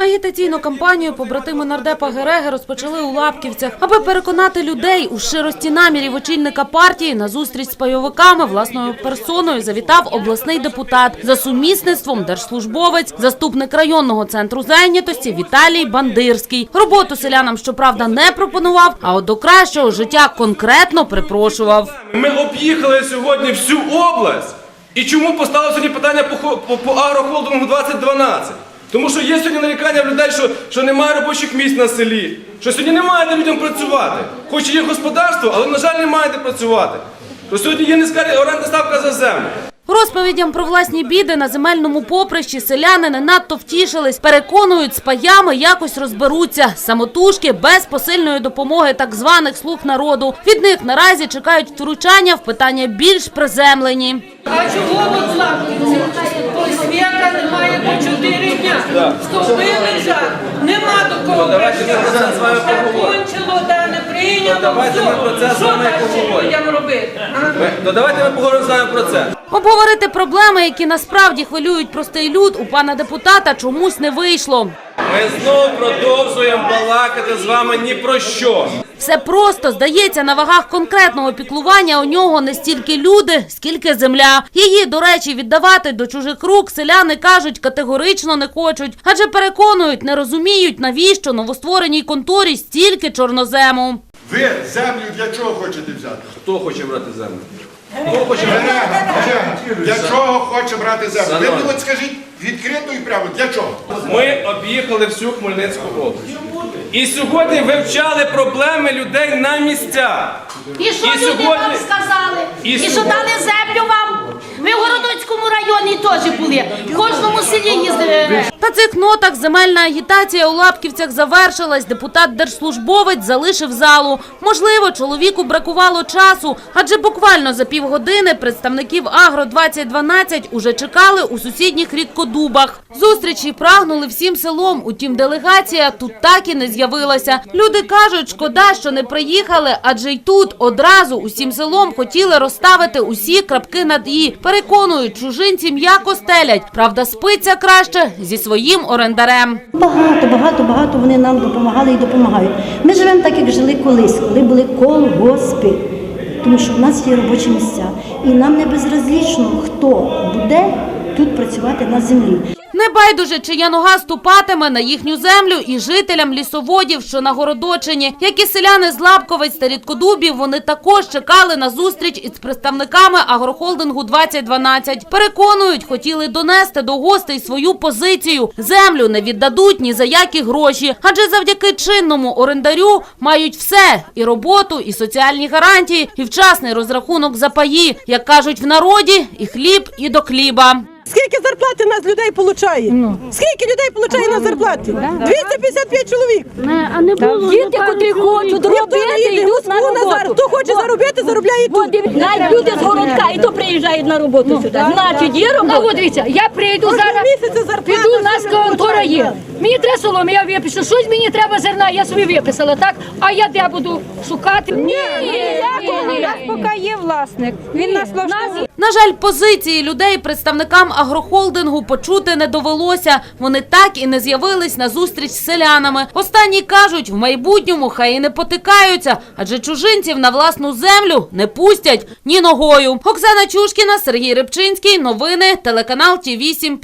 Агітаційну кампанію побратими нардепа Гереги розпочали у Лапківцях, аби переконати людей у щирості намірів очільника партії на зустріч з пайовиками власною персоною завітав обласний депутат за сумісництвом держслужбовець, заступник районного центру зайнятості Віталій Бандирський. Роботу селянам, щоправда, не пропонував, а от до кращого життя конкретно припрошував. Ми об'їхали сьогодні всю область. І чому поставили сьогодні питання по, по, по агрохолдингу 2012? Тому що є сьогодні нарікання в людей, що, що немає робочих місць на селі, що сьогодні немає де людям працювати. Хоч і є господарство, але, на жаль, немає де працювати. То сьогодні є низька орендна ставка за землю. Розповідям про власні біди на земельному поприщі селяни не надто втішились. Переконують, з паями якось розберуться. Самотужки без посильної допомоги так званих слуг народу. Від них наразі чекають втручання в питання більш приземлені. А чого от ми про це з вами поговоримо. Закончило, да, не прийняло. все. про це з Що далі людям робити? то давайте ми поговоримо з вами про це. Обговорити проблеми, які насправді хвилюють простий люд, у пана депутата чомусь не вийшло. Ми знову продовжуємо балакати з вами ні про що. Все просто здається на вагах конкретного піклування у нього не стільки люди, скільки земля. Її, до речі, віддавати до чужих рук селяни кажуть категорично не хочуть, адже переконують, не розуміють, навіщо новоствореній конторі стільки чорнозему. Ви землю для чого хочете взяти? Хто хоче брати землю? Хто хоче брати? Для, для чого хоче брати землю? Ви мені от скажіть відкрито і прямо, для чого? Ми об'їхали всю Хмельницьку область. І сьогодні вивчали проблеми людей на місцях. І що І люди сьогодні- вам сказали? і І, що сьогодні- дали землю вам? Ви в Городоцькому районі теж були. В кожному селі їздили. На цих нотах земельна агітація у Лапківцях завершилась. Депутат-держслужбовець залишив залу. Можливо, чоловіку бракувало часу, адже буквально за півгодини представників Агро-2012 уже чекали у сусідніх рідкодубах. Зустрічі прагнули всім селом, утім делегація тут так і не з'явилася. Люди кажуть, шкода, що не приїхали, адже й тут одразу усім селом хотіли розставити усі крапки над «і». Переконують, чужинці м'яко стелять. Правда, спиться краще зі своїм орендарем. Багато, багато, багато вони нам допомагали і допомагають. Ми живемо так, як жили колись, коли були колгоспи, тому що в нас є робочі місця. І нам не безразлічно, хто буде тут працювати на землі. Небайдуже, чия нога ступатиме на їхню землю і жителям лісоводів, що на Городочині. Як і селяни з Лапковець та Рідкодубів, вони також чекали на зустріч із представниками агрохолдингу 2012. Переконують, хотіли донести до гостей свою позицію. Землю не віддадуть ні за які гроші, адже завдяки чинному орендарю мають все – і роботу, і соціальні гарантії, і вчасний розрахунок за паї. Як кажуть в народі, і хліб, і до хліба. Скільки зарплати нас людей получає? Скільки людей получає на зарплаті? 255 чоловік. А не було Діти, котрі хочуть робити, йдуть на роботу. Хто хоче заробити, заробляє тут. навіть люди з городка і то приїжджають на роботу сюди. Значить, є Ну, робота. от дивіться, я прийду зараз, піду, у нас контора є. Мені треба соломи, я випишу. Щось мені треба зерна, я собі виписала, так? А я де буду шукати? Ні, У нас поки є власник. Він нас влаштовує. На жаль, позиції людей представникам агрохолдингу почути не довелося. Вони так і не з'явились на зустріч з селянами. Останні кажуть, в майбутньому хай і не потикаються, адже чужинців на власну землю не пустять ні ногою. Оксана Чушкіна, Сергій Рибчинський. Новини телеканал Ті 8